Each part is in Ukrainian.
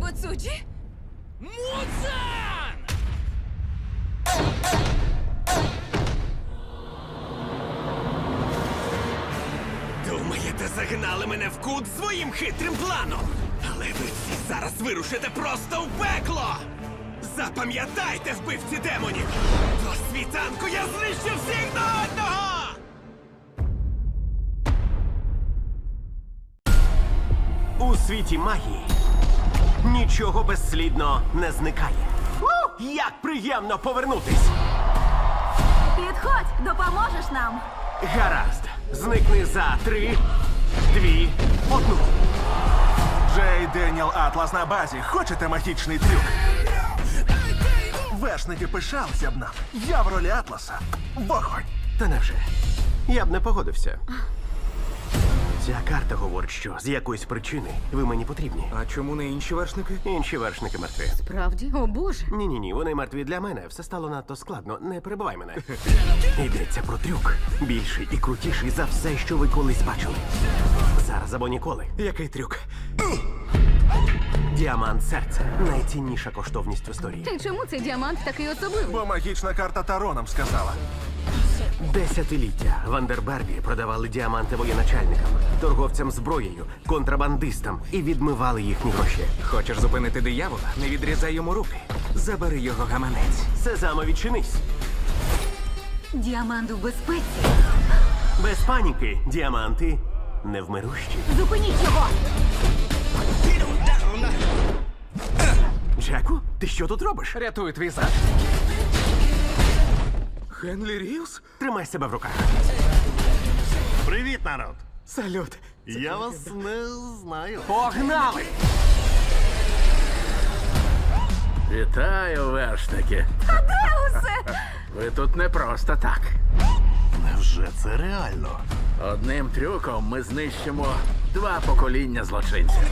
Боцуджі? Муцан! Думаєте, загнали мене в кут своїм хитрим планом? Але ви всі зараз вирушите просто в пекло! Запам'ятайте, вбивці демонів! До світанку я знищу всіх до одного! У світі магії нічого безслідно не зникає. У, як приємно повернутись! Підходь, допоможеш нам. Гаразд, зникни за три, дві, одну. Джей Деніел Атлас на базі. Хочете магічний трюк? Вершники пишалися б нам. Я в ролі Атласа. Вогонь. Та невже? Я б не погодився. Ця карта говорить, що з якоїсь причини ви мені потрібні. А чому не інші вершники? Інші вершники мертві. Правді? О боже. Ні, ні, ні, вони мертві для мене. Все стало надто складно. Не перебивай мене. Йдеться про трюк. Більший і крутіший за все, що ви колись бачили. Зараз або ніколи. Який трюк? Діамант серця найцінніша коштовність в історії. І чому цей діамант такий особливий? Бо магічна карта Таро нам сказала. Десятиліття в Вандербергі продавали діаманти воєначальникам, торговцям зброєю, контрабандистам і відмивали їхні гроші. Хочеш зупинити диявола? Не відрізай йому руки. Забери його гаманець. Сезамо, відчинись. Діамант у безпеці. Без паніки, діаманти невмирущі. Зупиніть його! Джеку, ти що тут робиш? Рятуй твій зад. Генлі Рівз? Тримай себе в руках. Привіт, народ! Салют. Я вас не знаю. Погнали! Вітаю, вершники. Усе! Ви тут не просто так. Невже це реально? Одним трюком ми знищимо два покоління злочинців.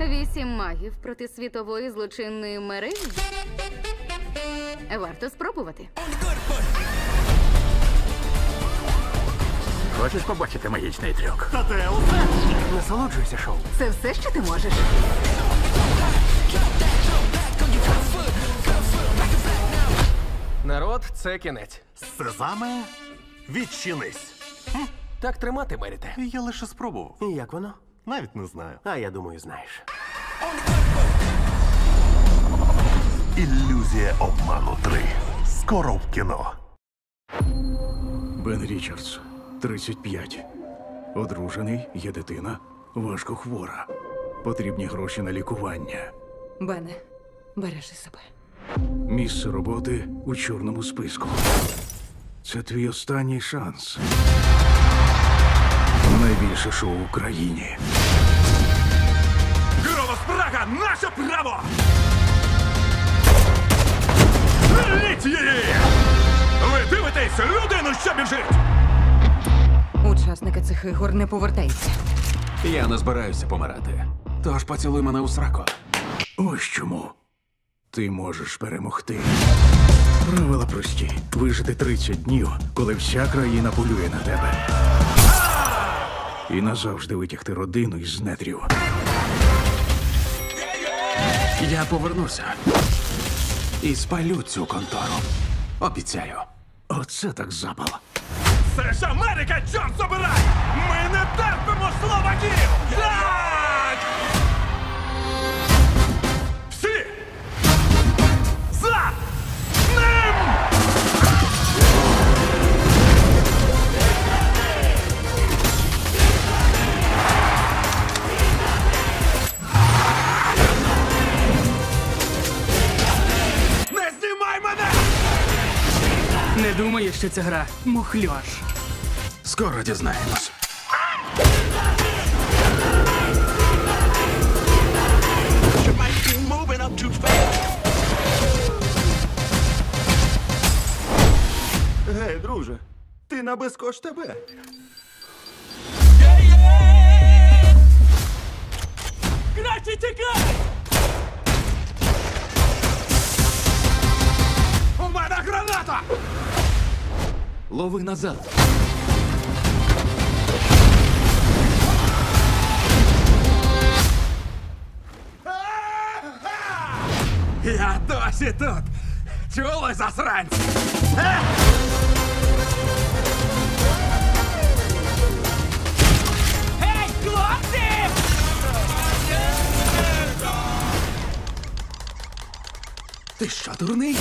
Вісім магів проти світової злочинної мережі. Варто спробувати. Хочеш побачити магічний трюк? Татеусе! Насолоджуйся шоу. Це все, що ти можеш. Народ, це кінець. Сезаме, відчинись. Так тримати меріте. Я лише спробував. І як воно? Навіть не знаю. А я думаю, знаєш. Ілюзія обману 3. Скоро в кіно. Бен Річардс, 35. Одружений, є дитина, важко хвора. Потрібні гроші на лікування. Бене, бережи себе. Місце роботи у чорному списку. Це твій останній шанс. Найбільше шоу в Україні. Її! Ви дивитесь людину, що біжить! Учасники цих ігор не повертаються. Я не збираюся помирати. Тож поцілуй мене у сраку. Ось чому. Ти можеш перемогти. Правила прості. Вижити 30 днів, коли вся країна полює на тебе. І назавжди витягти родину із нетрів. Я повернуся. І спалю цю контору. Обіцяю. Оце так запал. Це ж Америка, чорт забирай! Ми не терпимо словаків! Не думаю, що ця гра мухльош. Скоро дізнаємось. Гей, друже, ти на безкош тебе. Краще тікай! мене граната! Лови назад. А! досі тут? Чули, засранці? Гей, хлопці! Ти що, дурний?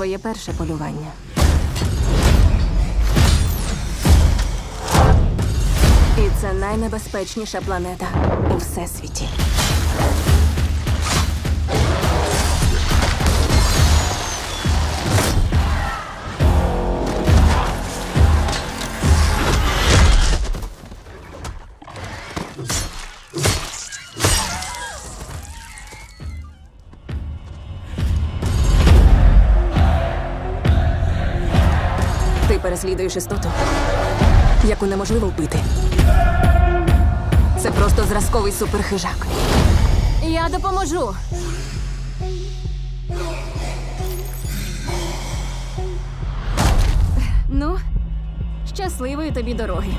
Твоє перше полювання. І це найнебезпечніша планета у всесвіті. Переслідуєш істоту, яку неможливо вбити. Це просто зразковий суперхижак. Я допоможу. Ну, щасливої тобі дороги.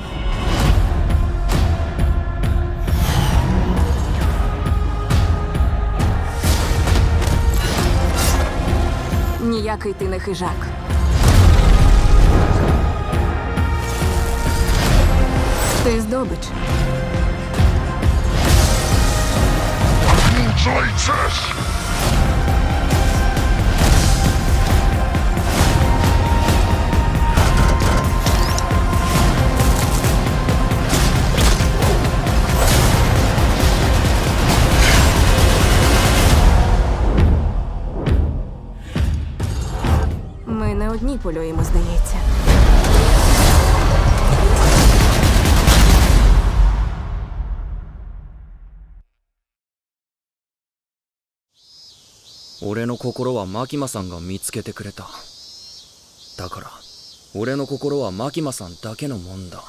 Ніякий ти не хижак. Ти здобич. Ми не одні полюємо, здається.「俺の心はマキマさんが見つけてくれた」「だから俺の心はマキマさんだけのもんだ」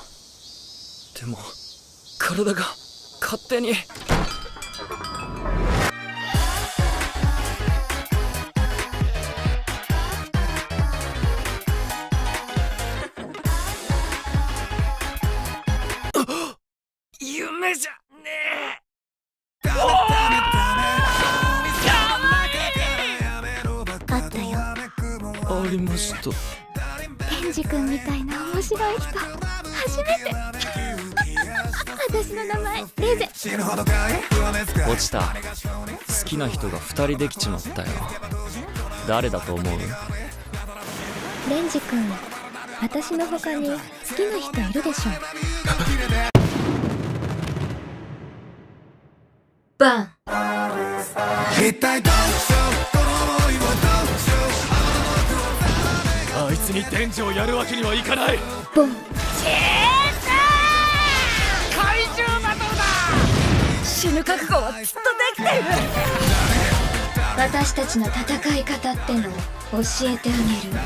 でも体が勝手に。夢じゃりました。ケンジ君みたいな面白い人。初めて。私の名前レゼ落ちた。好きな人が二人できちまったよ。誰だと思う？レンジ君私の他に好きな人いるでしょバンあいつに店長やるわけにはいかないボン死ぬ覚悟はずっとできている私たちの戦い方ってのを教えてあげる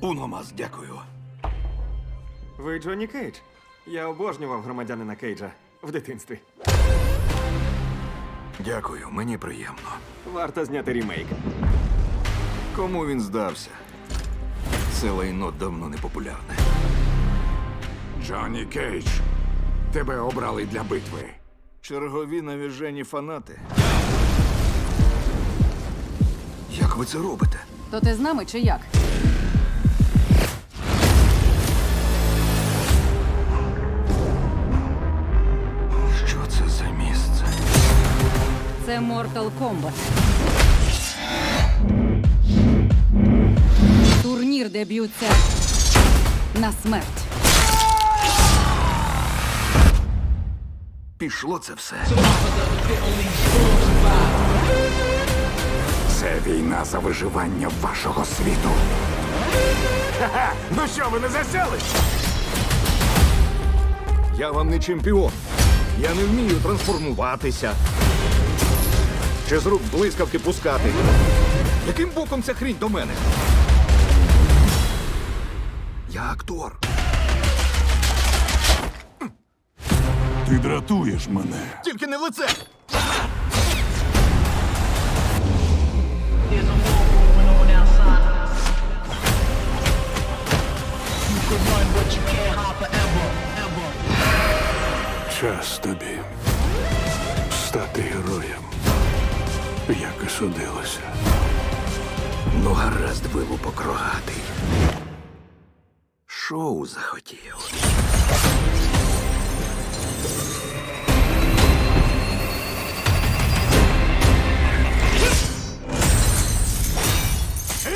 Уномас, дякую. Ви Джонні Кейдж? Я обожнював громадянина Кейджа в дитинстві. Дякую, мені приємно. Варто зняти рімейк. Кому він здався? Це лайно давно не популярне. Джонні Кейдж, тебе обрали для битви. Чергові навіжені фанати. Як ви це робите? То ти з нами чи як? Це Mortal Kombat. Турнір, де б'ються на смерть. Пішло це все. Це війна за виживання вашого світу. Ха-ха! Ну що, ви не засяли? Я вам не чемпіон. Я не вмію трансформуватися. Чи з рук блискавки пускати. Яким боком ця хрінь до мене? Я актор. Ти дратуєш мене. Тільки не в лице. Час тобі стати героєм, як і судилося. Ну, гаразд, вилупок рогатий. Шоу захотів.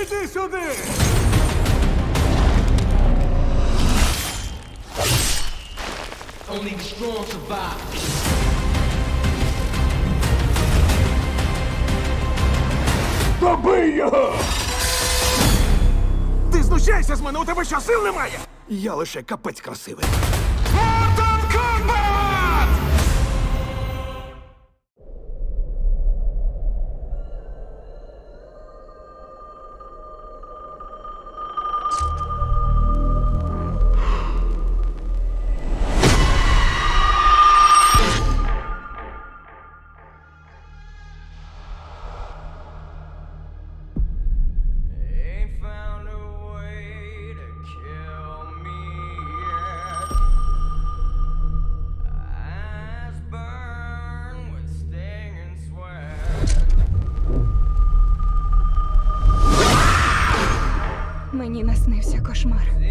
Іди сюди! Добий його! Ти знущайся з мене, у тебе що, сил немає? Я лише капець красивий. cauchemar.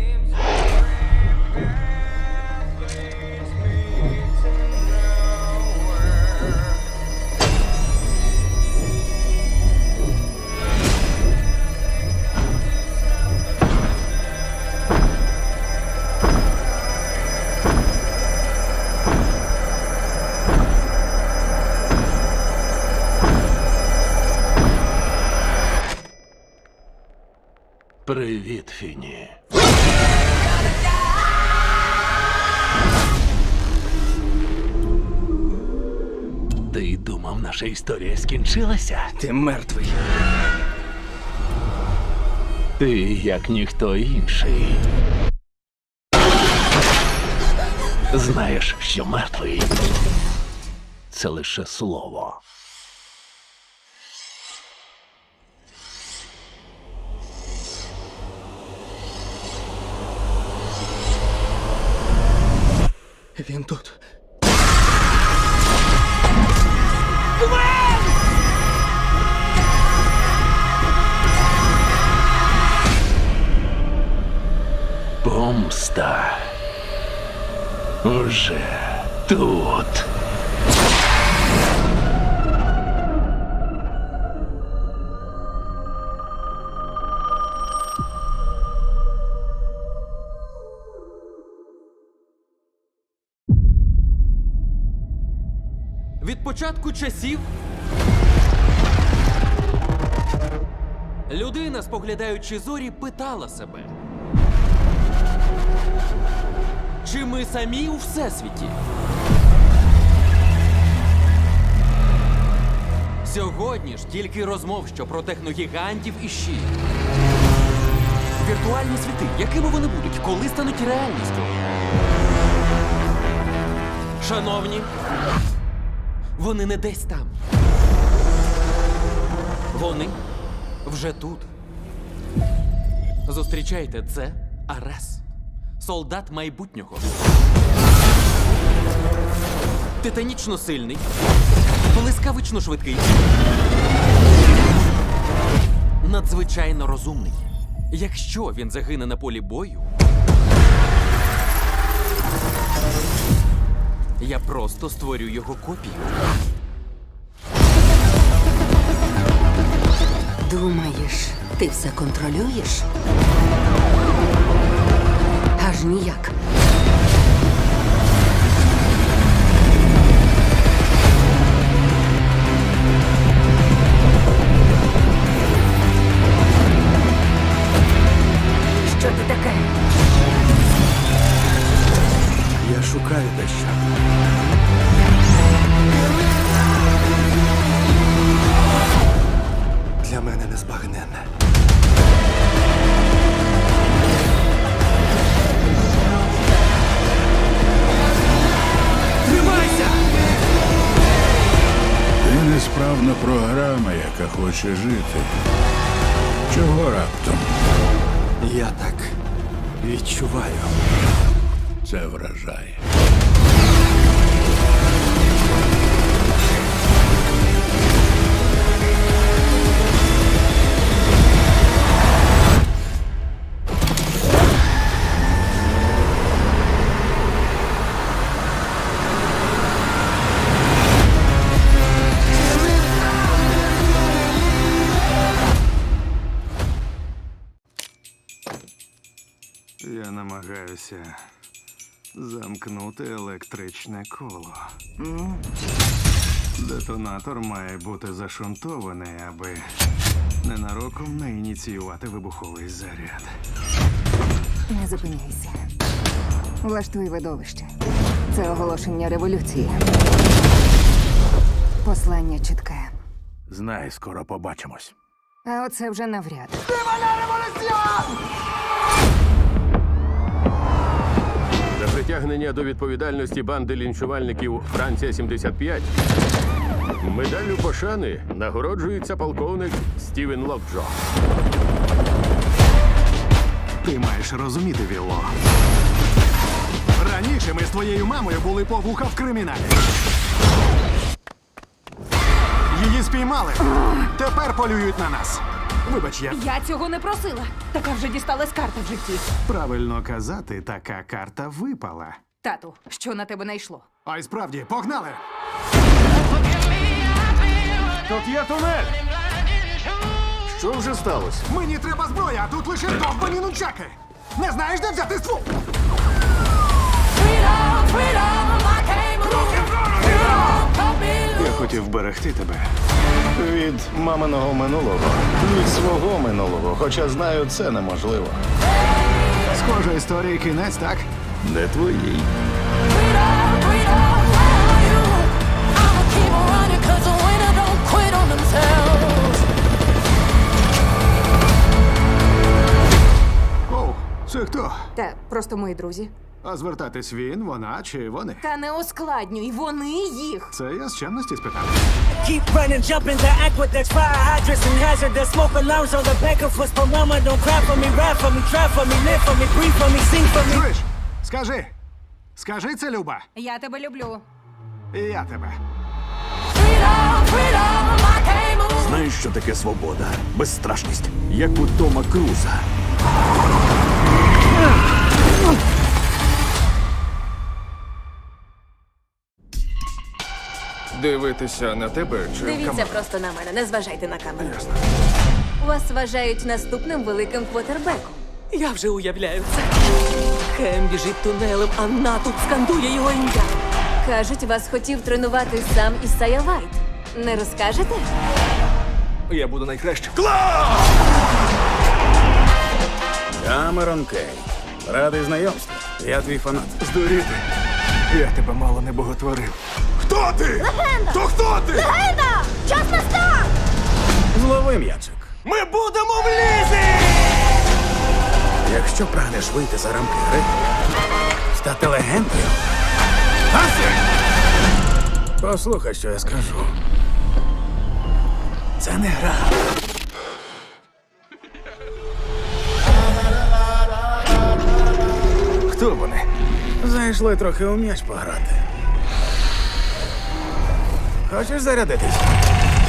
Привіт, Фіні. Ти думав, наша історія скінчилася? Ти мертвий. Ти як ніхто інший. Знаєш, що мертвий це лише слово. Він тут. Гвен! Помста уже тут. Початку часів людина, споглядаючи зорі, питала себе. Чи ми самі у всесвіті? Сьогодні ж тільки розмов, що про техногігантів і щі. Віртуальні світи, якими вони будуть, коли стануть реальністю? Шановні, вони не десь там. Вони вже тут. Зустрічайте, це Арес, солдат майбутнього. Титанічно сильний, блискавично швидкий. Надзвичайно розумний. Якщо він загине на полі бою, я просто створю його копію. Думаєш, ти все контролюєш? Аж ніяк. Що ти таке? Я шукаю дещо. Мене незбагненне. Тримайся! Ти несправна програма, яка хоче жити. Чого раптом? Я так відчуваю. Це вражає. Замкнути електричне коло. Детонатор має бути зашунтований, аби ненароком не ініціювати вибуховий заряд. Не зупиняйся. Влаштуй видовище. Це оголошення революції. Послання чітке. Знай, скоро побачимось. А оце вже навряд. За притягнення до відповідальності банди лінчувальників Франція 75 медаллю пошани нагороджується полковник Стівен Локджо. Ти маєш розуміти, Вілло. Раніше ми з твоєю мамою були по вуха в криміналі. Її спіймали. Тепер полюють на нас. Вибач, я Я цього не просила. Така вже дісталась карта в житті. правильно казати, така карта випала. Тату, що на тебе найшло? А й справді, погнали! Тут є тунель! Що вже сталося? Мені треба зброя, а тут лише довбані нунчаки. Не знаєш, де взяти ствол? Я хотів берегти тебе від маминого минулого, від свого минулого, хоча знаю, це неможливо. Схожа історія кінець, так? Не твоїй. Оу, це хто? Та просто мої друзі. А звертатись він, вона чи вони? Та не ускладнюй, вони їх. Це я з чемності спитав. Keep running, jump into aqueducts, fire hydrants and hazardous smoke alarms on the back of us. But mama, don't cry for me, ride for me, try for me, live for me, breathe for me, sing for me. Чуєш? Скажи. Скажи це, Люба. Я тебе люблю. І я тебе. Знаєш, що таке свобода? Безстрашність, як у Тома Круза. Дивитися на тебе чи Дивіться просто на мене, не зважайте на камеру. Вас вважають наступним великим квотербеком. Я вже уявляю це. Хем біжить тунелем, а натовп скандує його ім'я. Кажуть, вас хотів тренувати сам Ісайя Вайт. Не розкажете? Я буду найкращим. Камерон Кей. Радий знайомству. Я твій фанат. Здуріти. Я тебе мало не боготворив. Хто ти? Легенда! То хто ти? Легенда! Час настав! Злови м'ячик. Ми будемо в лізі! Якщо прагнеш вийти за рамки гри, стати легендою. Послухай, що я скажу. Це не гра. Хто вони? Зайшли трохи у м'яч пограти. Хочеш зарядитись?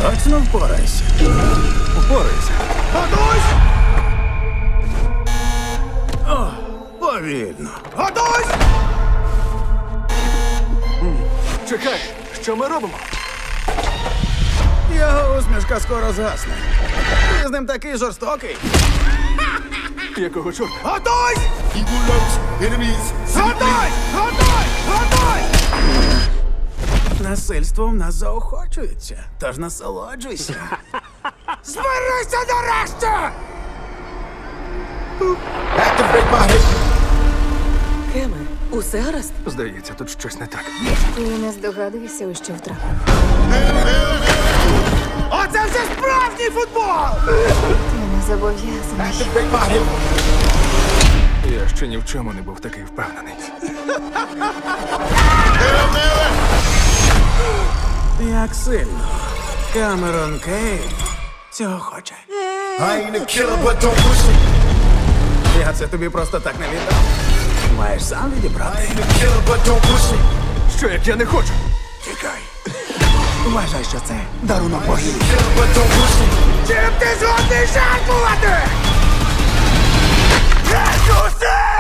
Точно впорайся. Упорайся. Готуйсь! О, повільно. Готуйсь! Чекай, що ми робимо? Його усмішка скоро згасне. Ти з ним такий жорстокий. Якого чорта? Готуйсь! Готуй! Готуй! Готуй! Насильство в нас заохочується, тож насолоджуйся. Зберися нарешті! Усе Усе гаразд? Здається, тут щось не так. Ти не здогадуєшся, у що втрапив. Оце вже справжній футбол! Ти не зобов'язаний. Я ще ні в чому не був такий впевнений. Як сильно Камерон Кейн цього хоче. Я це тобі просто так не віддав. Маєш сам відібрати. Що як я не хочу? Тікай. Вважай, що це дарунок богів. Чим ти згодний жертвувати? Геть усе!